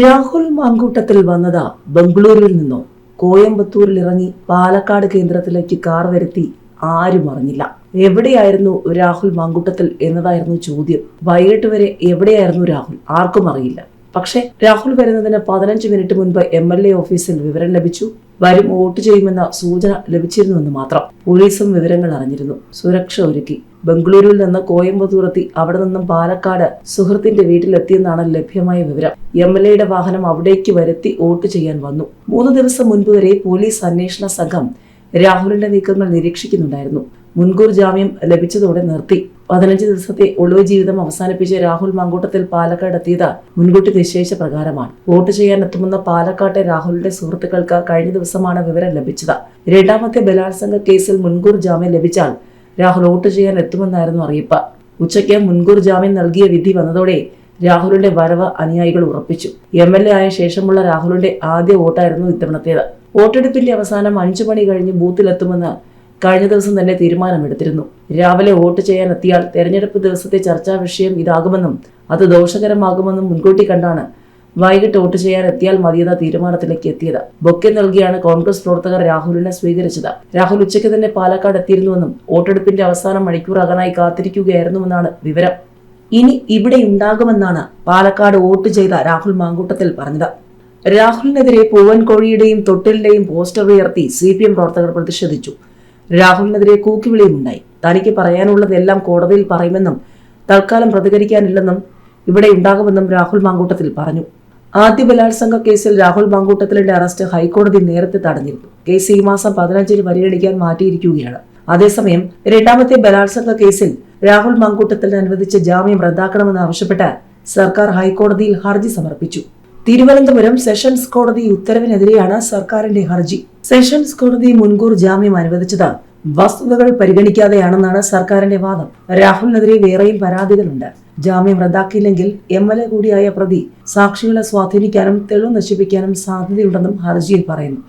രാഹുൽ മാങ്കൂട്ടത്തിൽ വന്നത് ബംഗളൂരുവിൽ നിന്നോ? കോയമ്പത്തൂരിൽ ഇറങ്ങി പാലക്കാട് കേന്ദ്രത്തിലേക്ക് കാർ വരുത്തി ആരും അറിഞ്ഞില്ല. എവിടെയായിരുന്നു രാഹുൽ മാങ്കൂട്ടത്തിൽ എന്നതായിരുന്നു ചോദ്യം. വൈകിട്ട് വരെ എവിടെയായിരുന്നു രാഹുൽ? ആർക്കും അറിയില്ല. പക്ഷേ രാഹുൽ വരുന്നതിന് പതിനഞ്ച് മിനിറ്റ് മുൻപ് എം എൽ എ ഓഫീസിൽ വിവരം ലഭിച്ചു. വരും വോട്ട് ചെയ്യുമെന്ന സൂചന ലഭിച്ചിരുന്നുവെന്ന് മാത്രം. പോലീസും വിവരങ്ങൾ അറിഞ്ഞിരുന്നു. സുരക്ഷ ഒരുക്കി. ബംഗളൂരുവിൽ നിന്ന് കോയമ്പത്തൂർത്തി അവിടെ നിന്നും പാലക്കാട് സുഹൃത്തിന്റെ വീട്ടിലെത്തിയെന്നാണ് ലഭ്യമായ വിവരം. എം എൽ എയുടെ വാഹനം അവിടേക്ക് വരുത്തി വോട്ട് ചെയ്യാൻ വന്നു. മൂന്ന് ദിവസം മുൻപ് വരെ പോലീസ് അന്വേഷണ സംഘം രാഹുലിന്റെ നീക്കങ്ങൾ നിരീക്ഷിക്കുന്നുണ്ടായിരുന്നു. മുൻകൂർ ജാമ്യം ലഭിച്ചതോടെ നിർത്തി. പതിനഞ്ച് ദിവസത്തെ ഒളിവ് ജീവിതം അവസാനിപ്പിച്ച് രാഹുൽ മങ്കൂട്ടത്തിൽ പാലക്കാട് എത്തിയത് മുൻകൂട്ടി നിശ്ചയിച്ച പ്രകാരമാണ്. വോട്ട് ചെയ്യാൻ എത്തുമെന്ന പാലക്കാട്ടെ രാഹുലിന്റെ സുഹൃത്തുക്കൾക്ക് കഴിഞ്ഞ ദിവസമാണ് വിവരം ലഭിച്ചത്. രണ്ടാമത്തെ ബലാത്സംഗ കേസിൽ മുൻകൂർ ജാമ്യം ലഭിച്ചാൽ രാഹുൽ വോട്ട് ചെയ്യാൻ എത്തുമെന്നായിരുന്നു അറിയിപ്പ്. ഉച്ചയ്ക്ക് മുൻകൂർ ജാമ്യം നൽകിയ വിധി വന്നതോടെ രാഹുലിന്റെ വരവ് അനുയായികൾ ഉറപ്പിച്ചു. എം എൽ എ ആയ ശേഷമുള്ള രാഹുലിന്റെ ആദ്യ വോട്ടായിരുന്നു ഇത്തവണത്തേത്. വോട്ടെടുപ്പിന്റെ അവസാനം അഞ്ചു മണി കഴിഞ്ഞ് ബൂത്തിലെത്തുമെന്ന് കഴിഞ്ഞ ദിവസം തന്നെ തീരുമാനമെടുത്തിരുന്നു. രാവിലെ വോട്ട് ചെയ്യാൻ എത്തിയാൽ തെരഞ്ഞെടുപ്പ് ദിവസത്തെ ചർച്ചാ വിഷയം ഇതാകുമെന്നും അത് ദോഷകരമാകുമെന്നും മുൻകൂട്ടി കണ്ടാണ് വൈകിട്ട് വോട്ട് ചെയ്യാൻ എത്തിയാൽ മതിയെന്ന തീരുമാനത്തിലേക്ക് എത്തിയത്. ബൊക്കെ നൽകിയാണ് കോൺഗ്രസ് പ്രവർത്തകർ രാഹുലിനെ സ്വീകരിച്ചത്. രാഹുൽ ഉച്ചയ്ക്ക് തന്നെ പാലക്കാട് എത്തിയിരുന്നുവെന്നും വോട്ടെടുപ്പിന്റെ അവസാന മണിക്കൂറകനായി കാത്തിരിക്കുകയായിരുന്നുവെന്നാണ് വിവരം. ഇനി ഇവിടെ ഉണ്ടാകുമെന്നാണ് പാലക്കാട് വോട്ട് ചെയ്ത രാഹുൽ മാങ്കൂട്ടത്തിൽ പറഞ്ഞത്. രാഹുലിനെതിരെ പൂവൻകോഴിയുടെയും തൊട്ടിലിന്റെയും പോസ്റ്റർ ഉയർത്തി സി പി എം പ്രവർത്തകർ പ്രതിഷേധിച്ചു. രാഹുലിനെതിരെ കൂക്കിവിളിയും ഉണ്ടായി തനിക്ക് പറയാനുള്ളതെല്ലാം കോടതിയിൽ പറയുമെന്നും തൽക്കാലം പ്രതികരിക്കാനില്ലെന്നും ഇവിടെ ഉണ്ടാകുമെന്നും രാഹുൽ മാങ്കൂട്ടത്തിൽ പറഞ്ഞു. ആദ്യ ബലാത്സംഗ കേസിൽ രാഹുൽ മാങ്കൂട്ടത്തിലിന്റെ അറസ്റ്റ് ഹൈക്കോടതി നേരത്തെ തടഞ്ഞിരുന്നു. കേസ് ഈ മാസം പതിനഞ്ചിന് പരിഗണിക്കാൻ മാറ്റിയിരിക്കുകയാണ്. അതേസമയം രണ്ടാമത്തെ ബലാത്സംഗ കേസിൽ രാഹുൽ മാങ്കൂട്ടത്തിൽ അനുവദിച്ച ജാമ്യം റദ്ദാക്കണമെന്ന് ആവശ്യപ്പെട്ട് സർക്കാർ ഹൈക്കോടതിയിൽ ഹർജി സമർപ്പിച്ചു. തിരുവനന്തപുരം സെഷൻസ് കോടതി ഉത്തരവിനെതിരെയാണ് സർക്കാരിന്റെ ഹർജി. സെഷൻസ് കോടതി മുൻകൂർ ജാമ്യം അനുവദിച്ചത് വസ്തുതകൾ പരിഗണിക്കാതെയാണെന്നാണ് സർക്കാരിന്റെ വാദം. രാഹുലിനെതിരെ വേറെയും പരാതികളുണ്ട്. ജാമ്യം റദ്ദാക്കിയില്ലെങ്കിൽ എം എൽ എ കൂടിയായ പ്രതി സാക്ഷികളെ സ്വാധീനിക്കാനും തെളിവ് നശിപ്പിക്കാനും സാധ്യതയുണ്ടെന്നും ഹർജിയിൽ പറയുന്നു.